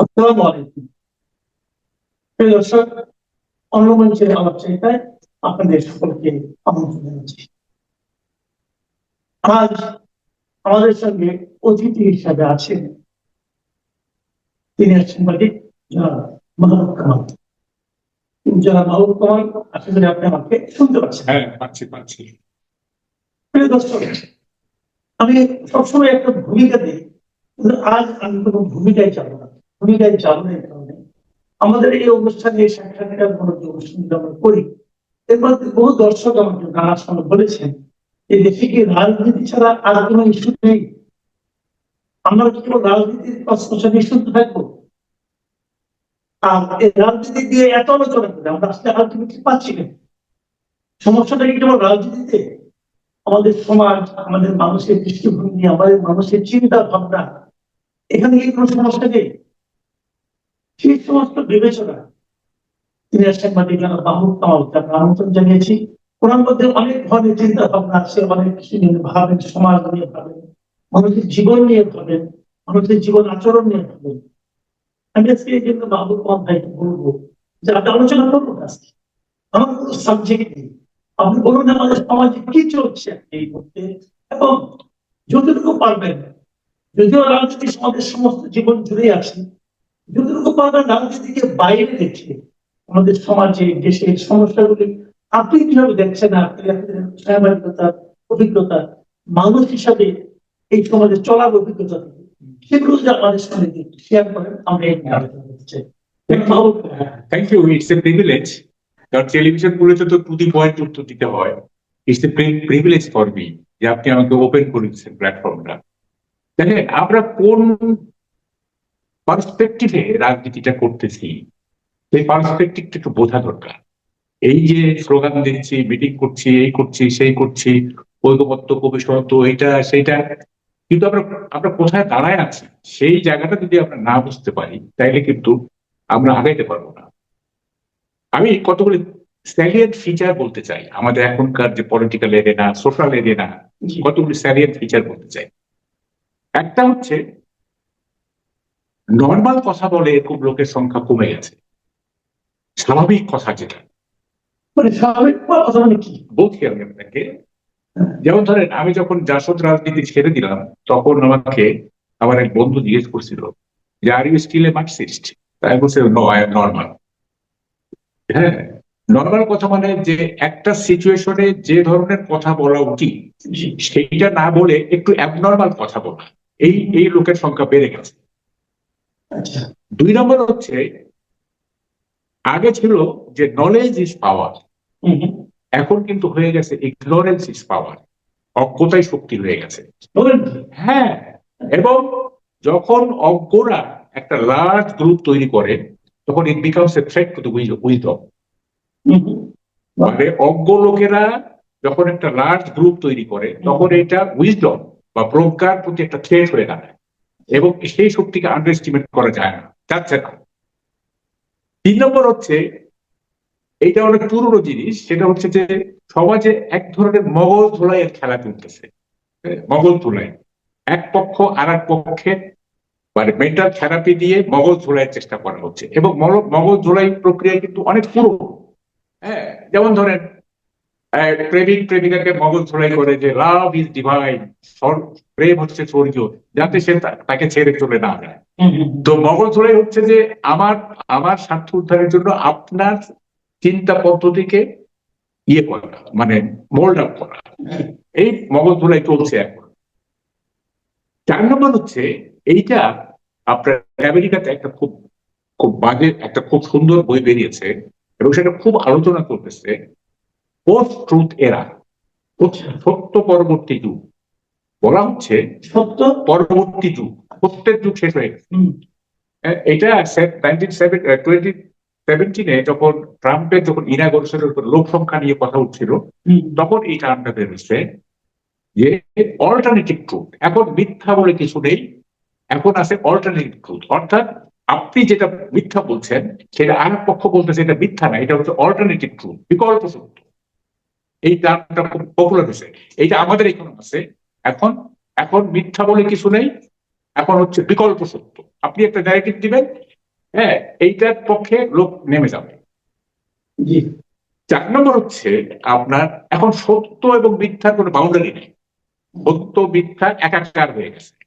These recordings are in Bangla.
আসসালামু আলাইকুম। প্রিয় দর্শক অন্য মঞ্চের আলোচনায় আপনাদের সকলকে আমন্ত্রণ জানাচ্ছি। আজ আমাদের সঙ্গে অতিথি হিসাবে আছেন তিনি সাংবাদিক মাহমুদ কামাল। জনাব মাহমুদ কামাল আশা করি আপনি আমাকে শুনতে পাচ্ছেন। হ্যাঁ পাচ্ছি পাচ্ছি। প্রিয় দর্শক আমি সবসময় একটা ভূমিকা দিই আজ আমি কোনো ভূমিকায় যাব না। ভূমিকায় না কারণে আমাদের এই অনুষ্ঠানে এই সাক্ষাৎকার মূলত অনুষ্ঠান করি। এর মধ্যে বহু দর্শক আমাকে নানা সময় বলেছেন এই দেশে কি রাজনীতি ছাড়া আর কোনো ইস্যু নেই? আমরা কি রাজনীতির প্রশ্ন শুনতে থাকব? আর এই রাজনীতি দিয়ে এত আলোচনা করে, আমরা আসলে আলটিমেটলি পাচ্ছি না। সমস্যাটা কি কেবল রাজনীতিতে? আমাদের সমাজ, আমাদের মানুষের দৃষ্টিভঙ্গি, আমাদের মানুষের চিন্তা ভাবনা এখানে কি কোনো সমস্যা নেই? সেই সমস্ত বিবেচনা তিনি সাংবাদিক জনাব মাহমুদ কামাল তার আমন্ত্রণ জানিয়েছি। ওনার মধ্যে অনেক ধরনের চিন্তা ভাবনা আছে, অনেক কিছু নিয়ে ভাবেন, সমাজ নিয়ে ভাবেন, মানুষের জীবন নিয়ে ভাবেন, মানুষের জীবন আচরণ নিয়ে ভাবেন। আমি আজকে এই জন্য মাহমুদ কামাল ভাইকে বলব যে আপনি আলোচনা করুন আজকে। আমার কোনো সাবজেক্ট নেই। আপনি বলুন আমাদের সমাজে কি চলছে এই মুহূর্তে এবং যতটুকু পারবেন, যদিও রাজনীতি সমাজের সমস্ত জীবন জুড়ে আছে যতটুকু পারবেন রাজনীতিকে বাইরে দেখে আমাদের সমাজে দেশের সমস্যাগুলি আপনি কীভাবে দেখছেন আপনি অভিজ্ঞতা মানুষ হিসাবে এই সমাজে চলার অভিজ্ঞতা সেগুলো যদি আমাদের সঙ্গে শেয়ার করেন আমরা এই নিয়ে আলোচনা করতে চাই। Thank you it's a privilege কারণ টেলিভিশন গুলোতে তো টু দি পয়েন্ট উত্তর দিতে হয়। It's a privilege for me যে আপনি আমাকে ওপেন করে দিচ্ছেন প্ল্যাটফর্মটা দেখেন আমরা কোন পার্সপেক্টিভে রাজনীতিটা করতেছি সেই পার্সপেক্টিভটা একটু বোঝা দরকার। এই যে স্লোগান দিচ্ছি মিটিং করছি এই করছি সেই করছি ঐকমত্য কবিসত্ব এটা সেইটা কিন্তু আমরা আমরা কোথায় দাঁড়ায় আছি সেই জায়গাটা যদি আমরা না বুঝতে পারি তাইলে কিন্তু আমরা আগাইতে পারব না। আমি কতগুলি স্যালিয়েন্ট ফিচার বলতে চাই আমাদের এখনকার যে পলিটিক্যাল এরিয়া সোশ্যাল এরিয়া কতগুলি স্যালিয়েন্ট ফিচার বলতে চাই। একটা হচ্ছে নর্মাল কথা বলে এরকম লোকের সংখ্যা কমে গেছে। স্বাভাবিক কথা যেটা। মানে স্বাভাবিক কথা মানে কি? বলছি আমি আপনাকে। যেমন ধরেন আমি যখন জাসদ রাজনীতি ছেড়ে দিলাম তখন আমাকে আমার এক বন্ধু জিজ্ঞেস করছিল যে are you still a Marxist তাই বলছে নো আই এম নর্মাল হ্যাঁ নর্মাল কথা মানে যে একটা সিচুয়েশনে যে ধরনের কথা বলা উচিত সেইটা না বলে একটু অ্যাবনর্মাল কথা বলা। এই এই লোকের সংখ্যা বেড়ে গেছে। দুই নম্বর হচ্ছে আগে ছিল যে নলেজ ইজ পাওয়ার। এখন কিন্তু হয়ে গেছে ইগনোরেন্স ইজ পাওয়ার অজ্ঞতাই শক্তি হয়ে গেছে। হ্যাঁ। এবং যখন অজ্ঞরা একটা লার্জ গ্রুপ তৈরি করে তখন it becomes a threat to whom. মানে অজ্ঞ লোকেরা যখন একটা লার্জ গ্রুপ তৈরি করে তখন এটা উইজডম বা প্রজ্ঞার প্রতি একটা থ্রেট হয়ে দাঁড়ায়। এবং সেই শক্তিকে আন্ডার এস্টিমেট করা যায় না। যাচ্ছে না তিন নম্বর হচ্ছে এটা অনেক পুরনো জিনিস সেটা হচ্ছে যে সমাজে এক ধরনের মগজ ধোলাইয়ের খেলা চলতেছে। হ্যাঁ, মগজ ধোলাই। এক পক্ষ আর এক পক্ষে মানে মেন্টাল থেরাপি দিয়ে মগজ ধোলাইয়ের চেষ্টা করা হচ্ছে। এবং মগ- মগজ ধোলাই প্রক্রিয়া কিন্তু অনেক পুরনো। হ্যাঁ যেমন ধরেন প্রেমিক প্রেমিকাকে মগজ ধোলাই করে যে লাভ ইজ ডিভাইন প্রেম হচ্ছে স্বর্গীয় যাতে সে তাকে ছেড়ে চলে না যায়। তো মগজ ধোলাই হচ্ছে যে আমার আমার স্বার্থ উদ্ধারের জন্য আপনার চিন্তা পদ্ধতিকে ইয়ে করা মানে মোল্ড আপ করা। এই মগজ ধোলাই চলছে এখন। চার নম্বর হচ্ছে এইটা আপনার আমেরিকাতে একটা খুব খুব বাজে একটা খুব সুন্দর বই বেরিয়েছে এবং সেটা খুব আলোচনা করতেছে পোস্ট ট্রুথ এরা সত্য পরবর্তী যুগ। বলা হচ্ছে সত্য? পরবর্তী যুগ প্রত্যেক যুগ শেষ হয়ে গেছে। এটা নাইনটিন টোয়েন্টি সেভেন্টিনে যখন ট্রাম্পের যখন ইনাগোরেশনের উপর লোক সংখ্যা নিয়ে কথা উঠছিল তখন এই টার্মটা বেরোচ্ছে যে অল্টারনেটিভ ট্রুথ এখন মিথ্যা বলে কিছু নেই এখন আছে অল্টারনেটিভ ট্রুথ অর্থাৎ আপনি যেটা মিথ্যা বলছেন সেটা আর পক্ষ বলতেছে এটা মিথ্যা না এটা হচ্ছে অল্টারনেটিভ ট্রুথ বিকল্প সত্য। এই টার্মটা খুব পপুলার হয়েছে। এইটা আমাদের এখানে আছে। এখন এখন মিথ্যা বলে কিছু নেই এখন হচ্ছে বিকল্প সত্য। আপনি একটা ন্যারেটিভ দিবেন হ্যাঁ এইটার পক্ষে লোক নেমে যাবে। জি। চার নম্বর হচ্ছে আপনার এখন সত্য এবং মিথ্যার কোনো বাউন্ডারি নেই। সত্য মিথ্যা একাকার হয়ে গেছে।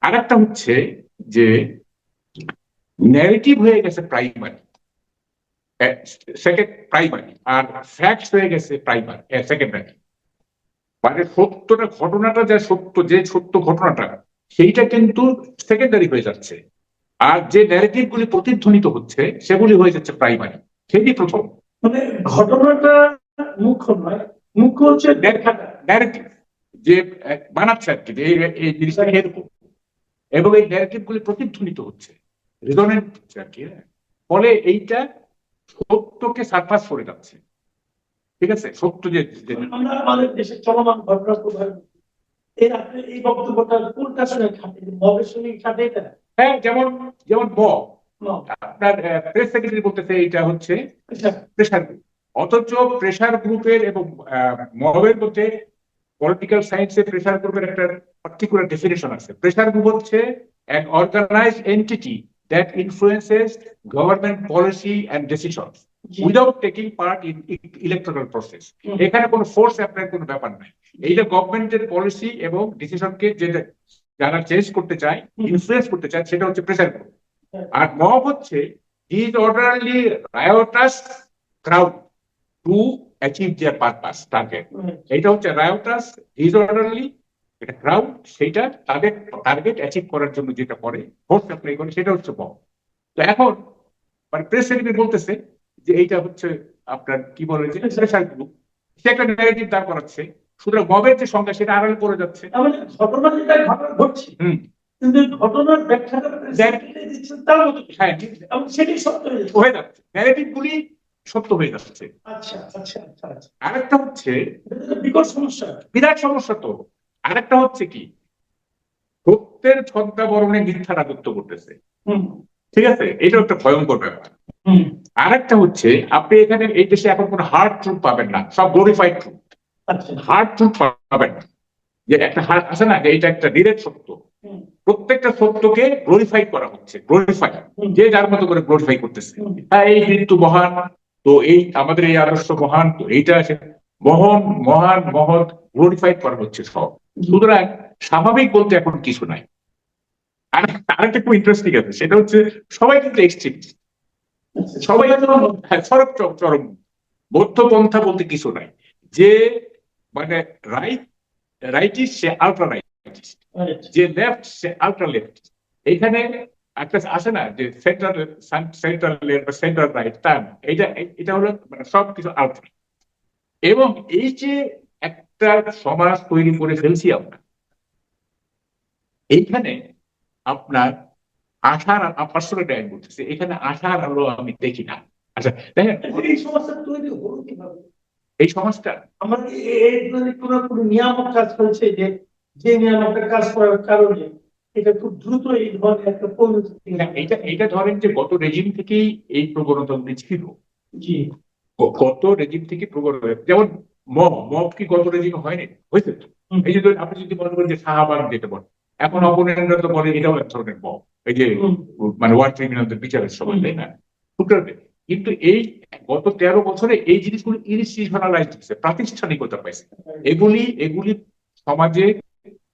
আর একটা হচ্ছে যে ন্যারেটিভ হয়ে গেছে প্রাইমারি সেকেন্ড প্রাইমারি আর ফ্যাক্টস হয়ে গেছে প্রাইমারি সেকেন্ডারি মানে সত্যটা ঘটনাটা যা সত্য যে সত্য ঘটনাটা সেইটা কিন্তু সেকেন্ডারি হয়ে যাচ্ছে। আর যে ন্যারেটিভ গুলি প্রতিধ্বনিত হচ্ছে সেগুলি হয়ে যাচ্ছে প্রাইমারি সেটি প্রথম। মানে ঘটনাটা মুখ্য নয় মুখ্য হচ্ছে ন্যারেটিভ যে বানাচ্ছে আর কি যে এই জিনিসটা এরকম। এবং এই ন্যারেটিভ গুলি প্রতিধ্বনিত হচ্ছে। রেজনেন্ট হচ্ছে আর কি হ্যাঁ। ফলে এইটা সত্যকে সারপাস করে যাচ্ছে। ঠিক আছে? সত্য যে আমাদের দেশের চলমান ঘটনা এর আপনি এই বক্তব্যটা কোনটার সঙ্গে খাটে মবের সঙ্গে খাটে এটা? হ্যাঁ যেমন যেমন ম আপনার প্রেস সেক্রেটারি বলতেছে এইটা হচ্ছে প্রেশার গ্রুপ অথচ প্রেশার গ্রুপের এবং মবের মধ্যে পলিটিক্যাল সায়েন্সে প্রেশার গ্রুপের একটা পার্টিকুলার ডেফিনেশন আছে। প্রেশার গ্রুপ হচ্ছে an organized entity that influences government policy and decisions G, taking taking in in electoral process. হুম, এখানে কোনো ফোর্স অ্যাপ্লাই কোনো ব্যাপার নাই। এইটা গভর্নমেন্টের পলিসি এবং ডিসিশনকে যেটা যারা চেঞ্জ করতে চায়। ইনফ্লুয়েন্স করতে চায় সেটা হচ্ছে প্রেসার গ্রুপ হ্যাঁ। আর মব হচ্ছে is orderly riotous crowd to achieve their purpose target এইটা হচ্ছে রায়োটাস ইজ অর্ডারলি এটা ক্রাউড সেইটা তাদের টার্গেট অ্যাচিভ করার জন্য যেটা করে ফোর্স অ্যাপ্লাই করে সেটা হচ্ছে মব তো এখন মানে প্রেস সেক্রেটারি বলতেছে যে এইটা হচ্ছে আপনার কি বলে গ্রুপ সে একটা ন্যারেটিভ দাঁড় করাচ্ছে। সুতরাং মবের যে সংখ্যা সেটা আড়াল করে যাচ্ছে। মানে ঘটনা যেটা ঘটনা ঘটছে কিন্তু ঘটনার ব্যাখ্যাটা দিচ্ছেন তার মতো হ্যাঁ এবং সেটাই সত্য হয়ে যাচ্ছে। ন্যারেটিভ গুলি সত্য হয়ে যাচ্ছে। আচ্ছা আচ্ছা আচ্ছা আচ্ছা। আরেকটা হচ্ছে বিকট সমস্যা। বিরাট সমস্যা তো। আরেকটা হচ্ছে কি? সত্যের ছদ্মাবরণে মিথ্যা রাজত্ব করতেছে। হুম। ঠিক আছে? এটা একটা ভয়ঙ্কর ব্যাপার। হুম। আরেকটা হচ্ছে আপনি এখানে এই দেশে এখন কোনো হার্ড ট্রুথ পাবেন না সব গ্লোরিফাইড ট্রুথ হার্ড ট্রুথ পাবেন না। যে একটা হার্ড আছে না এটা একটা ডিরেক্ট সত্য। প্রত্যেকটা সত্যকে গ্লোরিফাই করা হচ্ছে গ্লোরিফাই যে যার মতো করে গ্লোরিফাই করতেছে। হ্যাঁ এই মৃত্যু মহান তো এই আমাদের এই আদর্শ মহান তো এইটা আছে। মহান মহান মহৎ গ্লোরিফাইড করা হচ্ছে সব। সুতরাং স্বাভাবিক বলতে এখন কিছু নাই। আর আরেকটা খুব ইন্টারেস্টিং আছে সেটা হচ্ছে সবাই কিন্তু এক্সট্রিম সবাই হ্যাঁ চরম চরম। মধ্যপন্থা বলতে কিছু নাই। যে মানে রাইট রাইটিস্ট সে আলট্রা রাইটিস্ট যে লেফট সে আলট্রা লেফট এখানে একটা আছে না যে সেন্ট্রাল সেন্ট্রাল লেফট বা সেন্ট্রাল রাইট তা না। এটা এটা হলো মানে সবকিছু আলট্রা এবং এই যে একটা সমাজ তৈরি করে ফেলছি আমরা এইখানে আপনার আশার ডাইন বলতেছে এখানে আশার আলো আমি দেখি না। আচ্ছা দেখেন এই সমস্যা তৈরি হলো কীভাবে? এই সমাজটা আমার কি এ- এর জন্য কোনো কোনো নিয়ামক কাজ করেছে যে যে নিয়ামকটা কাজ করার কারণে এটা খুব দ্রুত এই ধরনের একটা পরিণতি এইটা এইটা ধরেন যে গত রেজিম থেকেই এই প্রবণতাগুলি ছিল। জি। গত রেজিম থেকে প্রবণতা যেমন মব মব কি গত রেজিম হয়নি? হয়েছে তো? এই যে আপনি যদি মনে করেন যে শাহবাগ যেতে বলেন এখন অপোনেন্টরা তো বলে এটাও এক ধরনের মব। এই যে মানে ওয়ার ট্রিবিউনালদের বিচারের সময় তাই না? কিন্তু এই গত তেরো বছরে এই জিনিসগুলো ইনস্টিটিউশনালাইজ হচ্ছে প্রাতিষ্ঠানিকতা পাইছে। এগুলি এগুলি সমাজে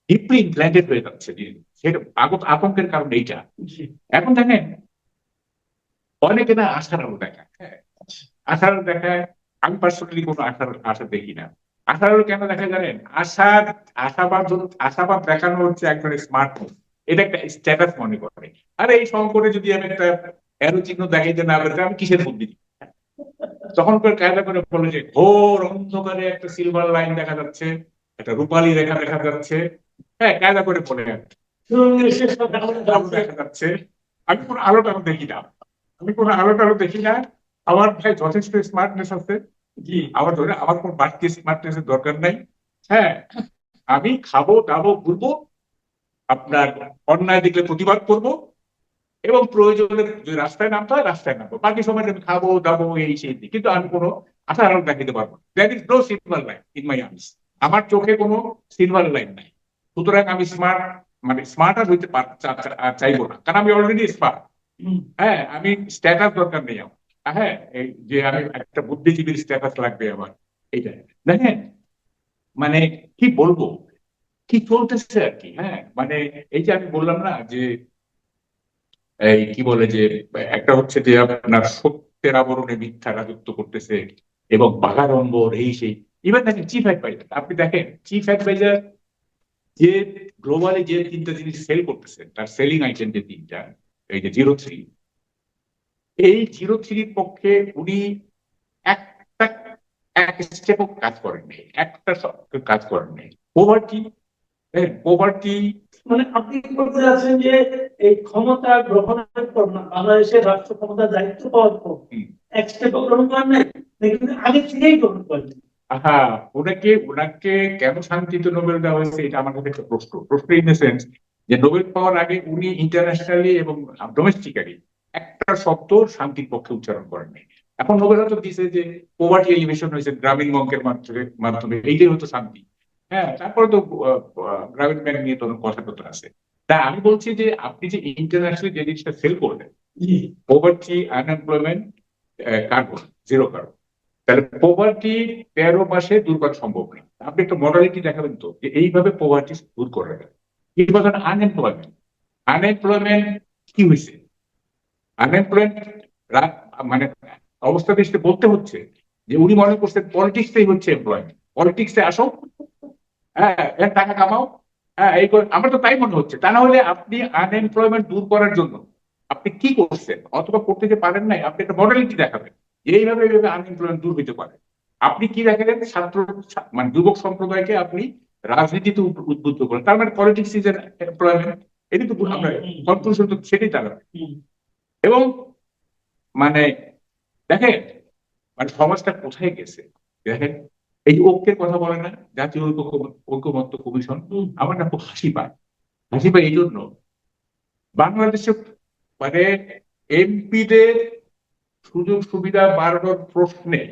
ডিপলি ইমপ্ল্যান্টেড হয়ে যাচ্ছে সেটা আগত আতঙ্কের কারণ এইটা। এখন দেখেন অনেকে না আশার আলো দেখায়। হ্যাঁ আশার আলো দেখায় আমি পার্সোনালি কোনো আশার আশা দেখি না। আশার আলো কেন দেখা জানেন? আশার আশাবাদ আশাবাদ দেখানো হচ্ছে একজন স্মার্ট এটা একটা স্ট্যাটাস মনে করে। আরে, এই সংকটে যদি আমি একটা অ্যারো চিহ্ন দেখাইতে না পারি আমি কিসের দিই? তখন কায়দা করে বলে যে, ঘোর অন্ধকারে একটা সিলভার লাইন দেখা যাচ্ছে, একটা রূপালী রেখা দেখা যাচ্ছে। হ্যাঁ কায়দা করে বলে দেখা যাচ্ছে। আমি কোনো আলো টালো দেখি না। আমি কোনো আলো টালো দেখি না। আমার ভাই যথেষ্ট স্মার্টনেস আছে। জি আমার ধরে, আমার কোনো বাড়তি স্মার্টনেসের দরকার নাই। হ্যাঁ আমি খাব, দাবো, ঘুরবো আপনার অন্যায় দেখলে প্রতিবাদ করব এবং প্রয়োজনে যদি রাস্তায় নামতে হয়, রাস্তায় নামবো। বাকি সময় আমি খাব, দাবো, এই সেই। কিন্তু আমি কোনো আশার আলো দেখাতে পারব that is no silver line in my eyes আমার চোখে কোনো সিলভার লাইন নাই। সুতরাং আমি স্মার্ট মানে স্মার্ট আর হইতে আর চাইব না। কারণ আমি অলরেডি স্মার্ট হ্যাঁ আমি স্ট্যাটাস দরকার নেই আমার। হ্যাঁ এই যে আমি একটা বুদ্ধিজীবীর স্ট্যাটাস লাগবে আমার। এইটা দেখেন মানে কি বলব? কি চলতেছে আর কি হ্যাঁ? মানে এই যে আমি বললাম না যে, এই কি বলে যে, একটা হচ্ছে যে আপনার সত্যের আবরণে মিথ্যা রাজত্ব করতেছে এবং বাঘাড়ম্বর এই সেই। ইভেন দেখেন চিফ অ্যাডভাইজার আপনি দেখেন চিফ অ্যাডভাইজার যে গ্লোবালি যে তিনটা জিনিস সেল করতেছে, তার সেলিং আইটেম যে তিনটা, এই যে জিরো থ্রি এই জিরো থ্রির পক্ষে উনি একটা, এক স্টেপও কাজ করেননি, একটা কাজ করেননি। পোভার্টি পোভার্টি মানে আপনি বলতে যাচ্ছেন যে এই ক্ষমতা গ্রহণের পর না বাংলাদেশের রাষ্ট্র ক্ষমতা দায়িত্ব পাওয়ার পর এক স্টেপ গ্রহণ করেন নাই? আগে থেকেই গ্রহণ করেন আহা ওনাকে ওনাকে কেন শান্তিতে নোবেল দেওয়া হয়েছে এটা আমার কাছে একটা প্রশ্ন। প্রশ্ন ইন দ্য সেন্স যে নোবেল পাওয়ার আগে উনি ইন্টারন্যাশনালি এবং ডোমেস্টিক্যালি একটা শব্দ শান্তির পক্ষে উচ্চারণ করেননি এখন নোবেল হয়তো দিছে যে পোভার্টি এলিভেশন হয়েছে গ্রামীণ বঙ্কের মাধ্যমে মাধ্যমে এইটাই হতো শান্তি। হ্যাঁ তারপরে তো গ্রামীণ ব্যাংক নিয়ে তো অনেক কথাবার্তা আছে। তা আমি বলছি যে আপনি যে ইন্টারন্যাশনালি যে জিনিসটা সেল করলেন poverty unemployment carbon zero carbon তাহলে পোভার্টি তেরো মাসে দূর করা সম্ভব না। আপনি একটা মডালিটি দেখাবেন তো যে এইভাবে পোভার্টি দূর করে কি বলেন আনএমপ্লয়মেন্ট আনএমপ্লয়মেন্ট কি হয়েছে? আনএমপ্লয়মেন্ট মানে অবস্থা দৃষ্টি বলতে হচ্ছে যে উনি মনে করছেন পলিটিক্সটাই হচ্ছে এমপ্লয়মেন্ট পলিটিক্সে আসো হ্যাঁ টাকা কামাও। হ্যাঁ এই আমার তো তাই মনে হচ্ছে। তা না হলে আপনি আনএমপ্লয়মেন্ট দূর করার জন্য আপনি কি করছেন? অথবা করতে যে পারেন নাই আপনি একটা মডেলিটি দেখাবেন। এইভাবে এইভাবে আনএমপ্লয়মেন্ট দূর হইতে পারে। আপনি কি দেখালেন? ছাত্র মানে যুবক সম্প্রদায়কে আপনি রাজনীতিতে উদ্বুদ্ধ করেন। তার মানে পলিটিক্স ইজ এমপ্লয়মেন্ট এটি তো আমরা কনক্লুশন তো সেটাই হুম, এবং মানে দেখেন মানে সমাজটা কোথায় গেছে? দেখেন এই যে ঐক্যের কথা বলে না জাতীয় ঐক্যমত্য কমিশন আমার না খুব হাসি পায়। হাসি পায় এই জন্য বাংলাদেশে মানে এমপিদের সুযোগ সুবিধা বাড়ানোর প্রশ্নে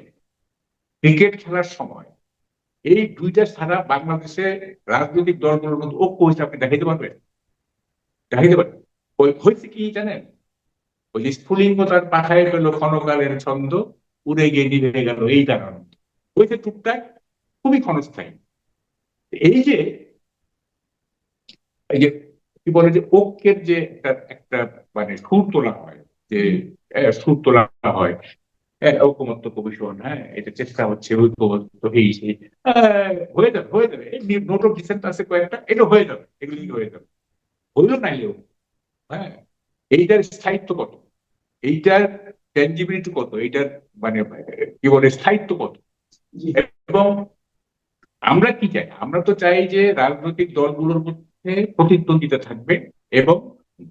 ক্রিকেট খেলার সময় এই দুইটা ছাড়া বাংলাদেশে রাজনৈতিক দলগুলোর মধ্যে ঐক্য হয়েছে আপনি দেখাইতে পারবেন? দেখাইতে পারবেন? ওই হয়েছে কি জানেন? ওই যে স্ফুলিঙ্গ তার পাঠায় পেল ক্ষণকালের ছন্দ উড়ে গিয়ে নিভে গেল এই কারণ হয়েছে টুকটাক খুবই ক্ষণস্থায়ী। এই যে এই যে কি বলে যে ঐক্যের যে একটা একটা মানে সুর তোলা হয় যে সুর তোলা হয় আহ, ঐকমত্য কমিশন হ্যাঁ এটা চেষ্টা হচ্ছে ঐক্যমত্য এই সেই হয়ে যাবে হয়ে যাবে। নোট অফ ডিসেন্ট আছে কয়েকটা এটা হয়ে যাবে এগুলি হয়ে যাবে? হইল নাইলেও হ্যাঁ এইটার স্থায়িত্ব কত? এইটার ট্যাঞ্জিবিলিটি কত? এইটার মানে কি বলে স্থায়িত্ব কত? এবং আমরা কি চাই? আমরা তো চাই যে রাজনৈতিক দলগুলোর মধ্যে প্রতিদ্বন্দ্বিতা থাকবে এবং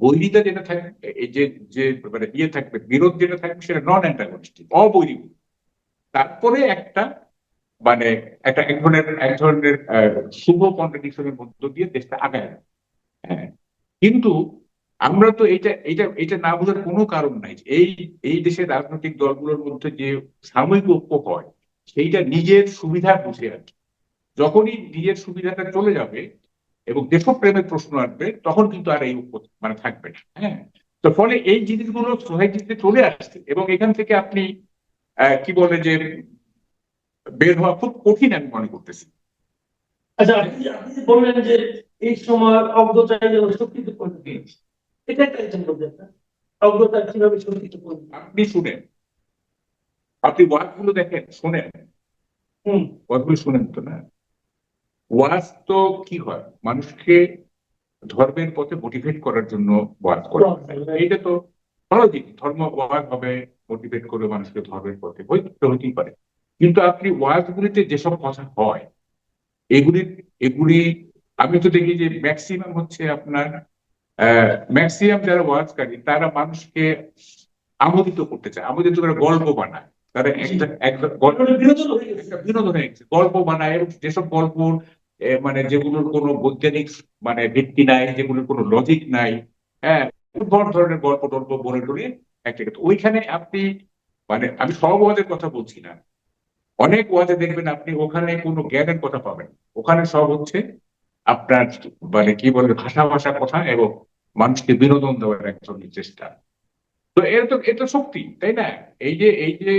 বৈরিতা যেটা থাকবে যে যে মানে ইয়ে থাকবে, বিরোধ যেটা থাকবে সেটা নন অ্যান্টাগনিস্টিক অবৈরী তারপরে একটা মানে একটা এক ধরনের এক ধরনের শুভ কন্ট্রাডিকশনের মধ্য দিয়ে দেশটা আগায় হ্যাঁ কিন্তু আমরা তো এটা এটা এটা না বোঝার কোনো কারণ নাই এই এই দেশের রাজনৈতিক দলগুলোর মধ্যে যে সাময়িক ঐক্য হয় সেইটা নিজের সুবিধা বুঝে আর। যখনই নিজের সুবিধাটা চলে যাবে এবং দেশপ্রেমের প্রশ্ন আসবে তখন কিন্তু আর এই মানে থাকবে না হ্যাঁ? তো ফলে এই জিনিসগুলো সোসাইটিতে চলে আসছে এবং এখান থেকে আপনি কি বলে যে বের হওয়া খুব কঠিন আমি মনে করতেছি। আচ্ছা আপনি বললেন যে এই সময় অজ্ঞতায় শক্তিতে পরিণত এটা একটা একজন বলবেন না। অজ্ঞতা কীভাবে শক্তিতে পরিণত আপনি শুনেন আপনি ওয়াজগুলো দেখেন শোনেন। হুম। ওয়াজগুলো শুনেন তো না? ওয়াজ তো কি হয়? মানুষকে ধর্মের পথে মোটিভেট করার জন্য ওয়াজ করে এইটা তো ভালো দিক। ধর্ম ওয়াজ হবে মোটিভেট করে মানুষকে ধর্মের পথে। হইতে হতেই পারে। কিন্তু আপনি ওয়াজগুলিতে যেসব কথা হয় এগুলি এগুলি আমি তো দেখি যে ম্যাক্সিমাম হচ্ছে আপনার ম্যাক্সিমাম যারা ওয়াজকারী তারা মানুষকে আমোদিত করতে চায় আমোদিত করে গল্প বানায়। তারা একটা একটা গল্প বিনোদন হয়ে গেছে গল্প বানায় এবং যেসব গল্প মানে যেগুলোর কোনো বৈজ্ঞানিক মানে ভিত্তি নাই যেগুলোর কোনো লজিক নাই হ্যাঁ ধরনের গল্প টল্প বলে টলে একটা ওইখানে আপনি মানে আমি সব ওয়াজের কথা বলছি না। অনেক ওয়াজে দেখবেন আপনি ওখানে কোনো জ্ঞানের কথা পাবেন ওখানে সব হচ্ছে আপনার মানে কি বলে ভাষা ভাষা কথা এবং মানুষকে বিনোদন দেওয়ার এক ধরনের চেষ্টা। তো এটা তো এটা শক্তি তাই না? এই যে এই যে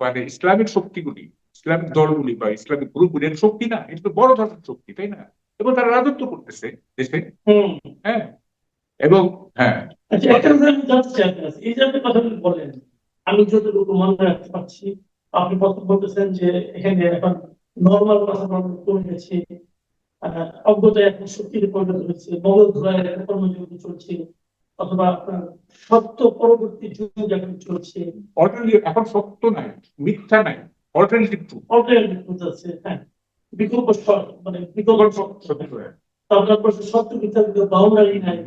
মানে ইসলামিক শক্তিগুলি ইসলামিক দলগুলি বা ইসলামিক গ্রুপগুলি এটা শক্তি না এটা তো বড় ধরনের শক্তি তাই না? এবং তারা রাজত্ব করতেছে দেশে। হ্যাঁ? এবং হ্যাঁ। আচ্ছা। এই যে আপনি কথাগুলো বলেন আমি যতটুকু মনে রাখতে পারছি আপনি প্রথম বলতেছেন যে এখানে এখন নর্মাল কথা কমে গেছে অজ্ঞতা এখন শক্তির পরিণত হচ্ছে মগজ চলছে। অথবা আপনার সত্য পরবর্তী যুগ এখন চলছে। অল্টারনেটিভ এখন সত্য নাই মিথ্যা নাই অল্টারনেটিভ ট্রু অল্টারনেটিভ হচ্ছে হ্যাঁ। বিকল্প মানে বিকল্প সত্য। আপনার পাশে সত্য মিথ্যা বাউন্ডারি নাই।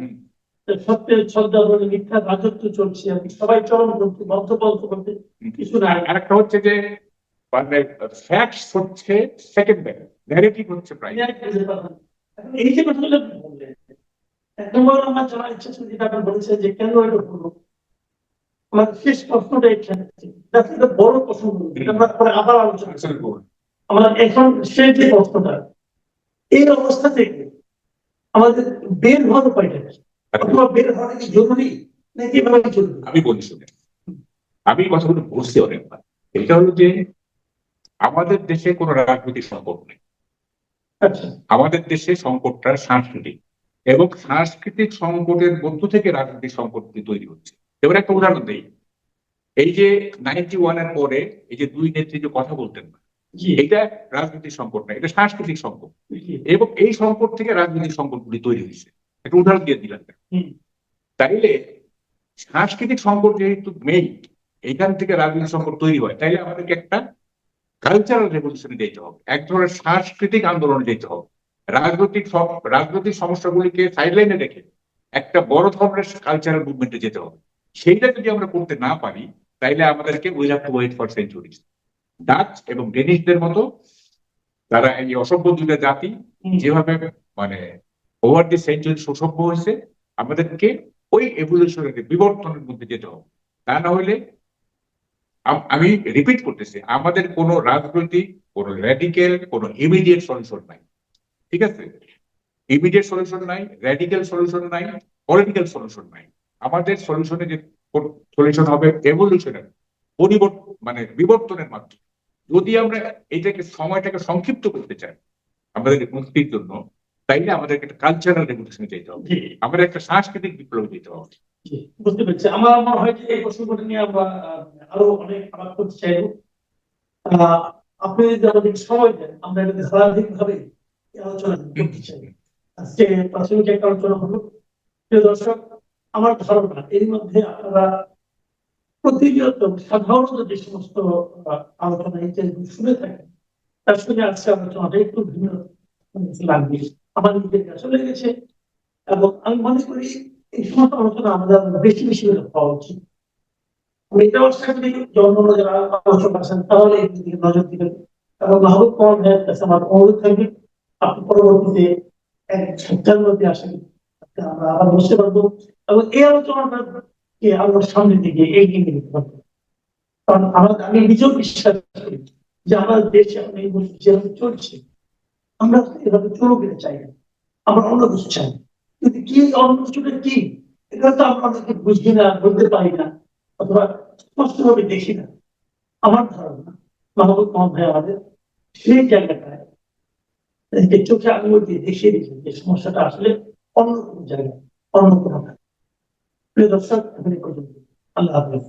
সত্যের শ্রদ্ধা বলে মিথ্যা রাজত্ব চলছে। এবং সবাই চরম চরমপন্থী মধ্যপন্থ করতে কিছু নাই। আরেকটা হচ্ছে যে মানে ফ্যাক্টস হচ্ছে সেকেন্ড ব্যাগ ন্যারেটিভ হচ্ছে। এখন এই যে কথাগুলো বললেন এক নম্বর আমার জানার ইচ্ছা ছিল যেটা আপনি বলেছেন যে কেন এটা হলো আমার শেষ প্রশ্নটা এখানে That's বড় প্রশ্ন। এটা আমরা পরে আবার আলোচনা করব। আমার এখন শেষ যে প্রশ্নটা এই অবস্থা থেকে আমাদের বের হওয়ার উপায়টা অথবা বের হওয়াটা কি জরুরি? নাকি এভাবে জরুরি? আমি বলি শুনে। আমি কথাগুলো বলছি অনেকবার। এটা হলো যে আমাদের দেশে কোনো রাজনৈতিক সংকট নেই। আচ্ছা। আমাদের দেশে সংকটটা সাংস্কৃতিক। এবং সাংস্কৃতিক সংকটের মধ্য থেকে রাজনৈতিক সংকটটি তৈরি হচ্ছে। এবার একটা উদাহরণ দিই। এই যে নাইনটি ওয়ানের পরে এই যে দুই নেত্রী যে কথা বলতেন না এটা রাজনৈতিক সংকট না এটা সাংস্কৃতিক সংকট। এবং এই সংকট থেকে রাজনৈতিক সংকটগুলি তৈরি হয়েছে। একটা উদাহরণ দিয়ে দিলাম। তাইলে সাংস্কৃতিক সংকট যেহেতু মেইন এইখান থেকে রাজনৈতিক সংকট তৈরি হয় তাইলে আমাদেরকে একটা কালচারাল রেভলিউশনে যেতে হবে। এক ধরনের সাংস্কৃতিক আন্দোলনে যেতে হবে। রাজনৈতিক সব- রাজনৈতিক সমস্যাগুলিকে সাইডলাইনে রেখে একটা বড় ধরনের কালচারাল মুভমেন্টে যেতে হবে। সেইটা যদি আমরা করতে না পারি তাইলে আমাদেরকে will have to wait for centuries Dutch এবং ডেনিশদের মতো তারা এই অসভ্য দুইটা জাতি যেভাবে মানে ওভার দি সেঞ্চুরি সুসভ্য হয়েছে আমাদেরকে ওই এভলিউশনের বিবর্তনের মধ্যে যেতে হবে। তা না হলে আম- আমি রিপিট করতেছি আমাদের কোনো রাজনৈতিক কোনো র্যাডিক্যাল কোনো ইমিডিয়েট সলিউশন নাই। ঠিক আছে? ইমিডিয়েট সলিউশন নাই র্যাডিক্যাল সলিউশন নাই পলিটিক্যাল সলিউশন নাই। আমাদের সলিউশনে যে সলিউশন হবে এভলিউশনের পরিবর্তন মানে বিবর্তনের মাধ্যমে। যদি আমরা এটাকে সময়টাকে সংক্ষিপ্ত করতে চাই আমাদের মুক্তির জন্য তাইলে আমাদেরকে একটা কালচারাল রেভলিউশনে যেতে হবে। আমাদের একটা সাংস্কৃতিক বিপ্লব যেতে হবে। বুঝতে পেরেছি। আমার মনে হয় যে এই প্রসঙ্গটা নিয়ে আমরা আরও অনেক আলাপ করতে চাইব। আপনি যদি আমাদের সময় দেন আমরা এটাতে ধারাবাহিক ভাবে আমার ধারণা এর মধ্যে আপনারা প্রতিনিয়ত সাধারণত যে সমস্ত আলোচনা ইত্যাদি শুনে থাকেন, তার সঙ্গে আজকে আলোচনাটা একটু ভিন্ন লাগবে। আমার নিজের কাছে লেগেছে এবং আমি মনে করি এই সমস্ত আলোচনা আমাদের বেশি বেশি হওয়া উচিত। আমি এটা আশা অন্যান্য যারা আলোচক আছেন, তাহলে নজর দিবেন। এবং মাহবুব কমল ভাইয়ের কাছে আমার অনুরোধ থাকবে পরবর্তীতে এক সপ্তাহের মধ্যে আসেন আমরা আবার বসতে পারব। এবং এই আলোচনাটাকে আমরা সামনের দিকে এগিয়ে নিয়ে যেতে পারব। কারণ আমরা, আমি নিজেও বিশ্বাস করি যে আমাদের দেশে এখন এই মুহূর্তে যেভাবে চলছে, আমরা এভাবে চলুক এটা চাই না। আমরা অন্য কিছু চাই কিন্তু কি অন্য কিছুটা কি, এটা তো আমরা অনেকে বুঝি না, বলতে পারি না, অথবা স্পষ্টভাবে দেখি না। আমার ধারণা, মাহবুব মোহাম্মদ ভাই আমাদের সেই জায়গাটায় চোখে আঙুল দিয়ে দেখিয়ে দেখি যে সমস্যাটা আসলে অন্য কোনো জায়গায়, অন্য কোনো প্রিয় দর্শক আল্লাহ হাফেজ।